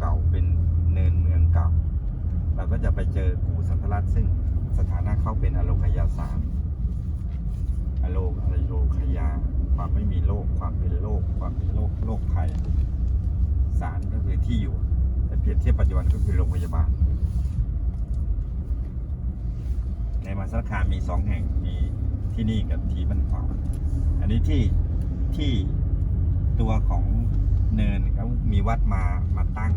เก่าเป็นเนินเมืองเก่า เราก็จะไปเจอกูสันทรัตซึ่งสถานะเขาเป็นอโลคยาสารอโลอโลคยา ความไม่มีโรคความเป็นโรคความเป็นโรคโรคภัยสารก็คือที่อยู่ แต่เปรียบเทียบปัจจุบันก็คือโรงพยาบาล ในมาสารคามมีสองแห่งมีที่นี่กับที่บ้านขวาอันนี้ที่ที่ตัวของ เนินเขามีวัดมามาตั้ง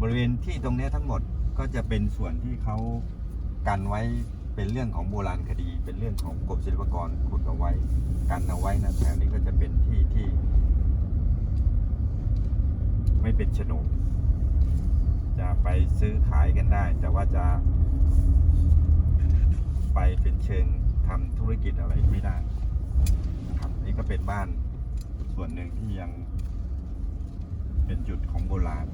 บริเวณที่ตรงนี้ทั้งหมดก็จะเป็นส่วนที่เขากันไว้เป็นเรื่องของโบราณคดี เป็นเรื่องของกรมศิลปากรขุดเอาไว้ กันเอาไว้นะแถวนี้ก็จะเป็นที่ที่ ไม่เป็นโฉนดจะไปซื้อขายกันได้ แต่ว่าจะ ไปเป็นเชิงทำธุรกิจอะไรไม่ได้นะครับนี่ก็เป็นบ้าน ส่วนหนึ่งที่ยังเป็นจุดของโบราณ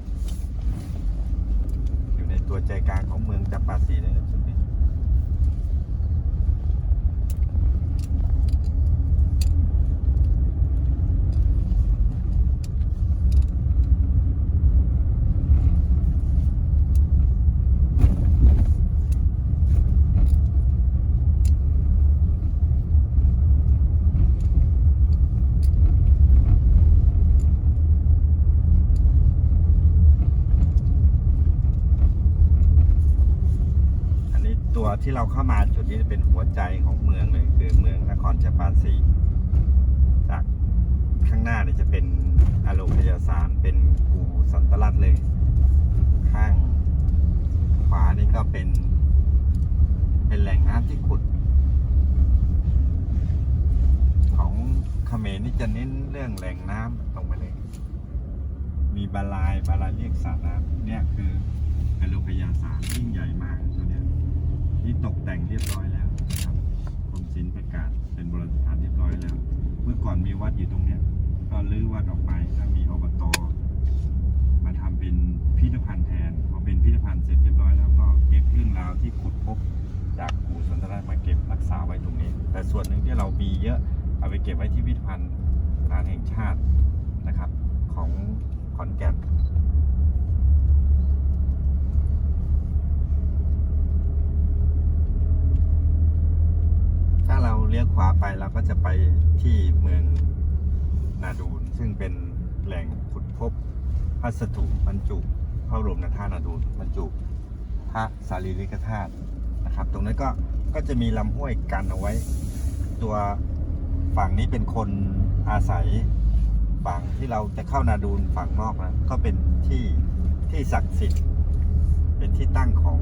อยู่ในตัวใจกลางของเมืองจัปาสีเลยนะจุดนี้อันนี้ตัว ที่เราเข้ามาจุดนี้เป็นหัวใจของเมืองเลยคือเมืองนครจัปาสีจากข้างหน้าเนี่ยจะเป็นอโลคยาสารเป็นกูสันตลัดเลย ข้างขวานี่ก็เป็น เป็นแหล่งน้ำที่ขุด ของเขมรนี่จะเน้นเรื่องแหล่งน้ำตรงไปเลย มีบาลายบาลายเรียกสระน้ำเนี่ยคืออโลคยาสารยิ่งใหญ่มาก ตัวเนี้ยนี่ตกแต่งเรียบร้อยแล้วนะครับกรมศิลป์ประกาศเป็นโบราณสถานเรียบร้อยแล้ว เมื่อก่อนมีวัดอยู่ตรงเนี้ยก็รื้อวัดออกไปแล้วมีอบตมาทำเป็นพิพิธภัณฑ์แทนพอเป็นพิพิธภัณฑ์เสร็จเรียบร้อยแล้วก็เก็บเรื่องราวที่ขุดพบจากกู่สันตนามาเก็บรักษาไว้ตรงนี้ แต่ส่วนหนึ่งที่เรามีเยอะเอาไปเก็บไว้ที่พิพิธภัณฑ์สถานแห่งชาตินะครับของขอนแก่น ถ้าเราเลี้ยว ขวาไปเราก็จะไปที่เมืองนาดูน ซึ่งเป็นแหล่งขุดพบพัสดุบรรจุพระบรมธาตุนาดูนบรรจุพระสารีริกธาตุนะครับ ตรงนั้นก็ก็จะมีลำห้วยกันเอาไว้ ตัวฝั่งนี้เป็นคนอาศัยฝั่งที่เราจะเข้านาดูนฝั่งนอกนะก็เป็นที่ที่ศักดิ์สิทธิ์ เป็นที่ตั้งของ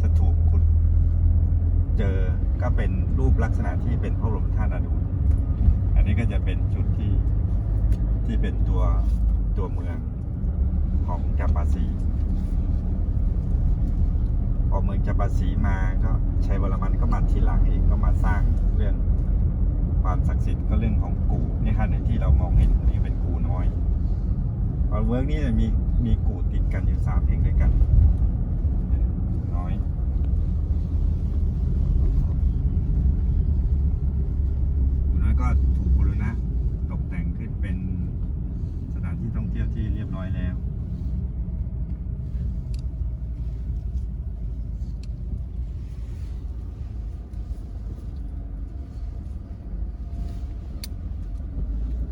สถูปขุดเจอ ก็เป็นรูปลักษณะที่เป็นพระบรมธาตุนาดูอันนี้ก็จะเป็นจุดที่ที่เป็นตัวตัวเมืองของจัปาสีพอเมืองจัปาสีมาก็ชัยวรมันก็มาทีหลังเองก็มาสร้างเรื่องความศักดิ์สิทธิ์ก็เรื่องของกูนี่ครับในที่เรามองเห็นนี่เป็นกูน้อยพอเวิร์กนี่จะมีมีกูติดกันอยู่สามแห่งด้วยกันน้อย กูน้อยก็ถูกบูรณะตกแต่งขึ้นเป็นสถานที่ท่องเที่ยวที่เรียบร้อยแล้ว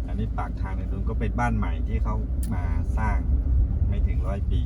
อั นี้ปากทางในนู้นก็เป็นบ้านใหม่ที่เขามาสร้างไม่ถึงร้อยปี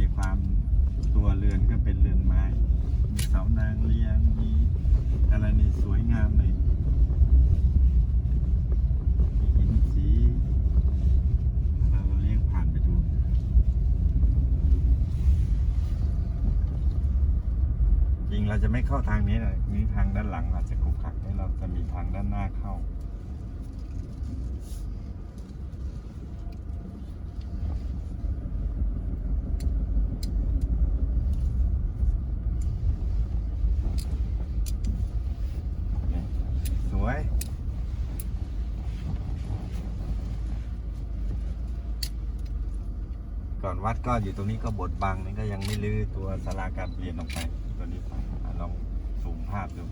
มีความตัวเรือนก็เป็นเรือนไม้ มีเสานางเลี้ยง มีอะไรนี่สวยงามเลยมีสีเราเลี้ยงผ่านไปดูจริงเราจะไม่เข้าทางนี้นะนี้ทางด้านหลังอาจจะขรุขัะให้เราจะมีทางด้านหน้าเข้า วัดก็อยู่ตรงนี้ก็บดบังนี่ก็ยังไม่ลื้อตัวสาราการเปลี่ยนออกไปตัวนี้ไปอลองซูมภาพดู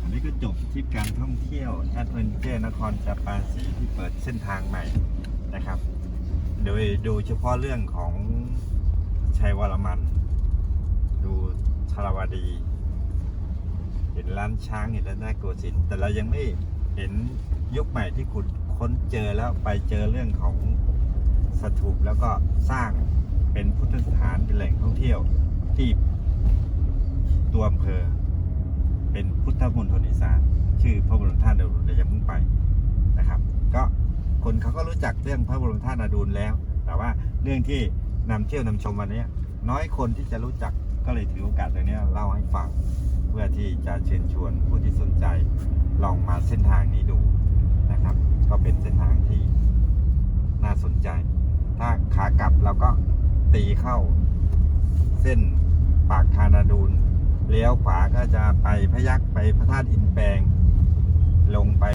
อันนี้ก็จบทริปการท่องเที่ยวแอดเวนเจอร์นครจาปาสีที่เปิดเส้นทางใหม่นะครับ โดยโดูเฉพาะเรื่องของ ชัยวรมัน ดูชาราวดี เห็นร้านช้างเห็นร้านนาโกสินแต่เรายังไม่เห็นยุคใหม่ที่ขุดค้นเจอแล้วไปเจอเรื่องของสถูปแล้วก็สร้างเป็นพุทธสถานเป็นแหล่งท่องเที่ยวที่ตัวอำเภอ เป็นพุทธมณฑลอีสานชื่อพระบรมธาตุนาดูลเดี๋ยวจะเพิ่งไปนะครับ ก็คนเขาก็รู้จักเรื่องพระบรมธาตุนาดูลแล้ว แต่ว่าเรื่องที่ นำเที่ยวนำชมวันนี้น้อยคนที่จะรู้จักก็เลยถือโอกาสตรงนี้เล่าให้ฟัง เพื่อที่จะเชิญชวนผู้ที่สนใจลองมาเส้นทางนี้ดูนะครับ ก็เป็นเส้นทางที่น่าสนใจ ถ้าขากลับเราก็ตีเข้า เส้นปากทานาดูลเลี้ยวขวาก็จะไปพยักไปพระธาตุอินแปงลงไป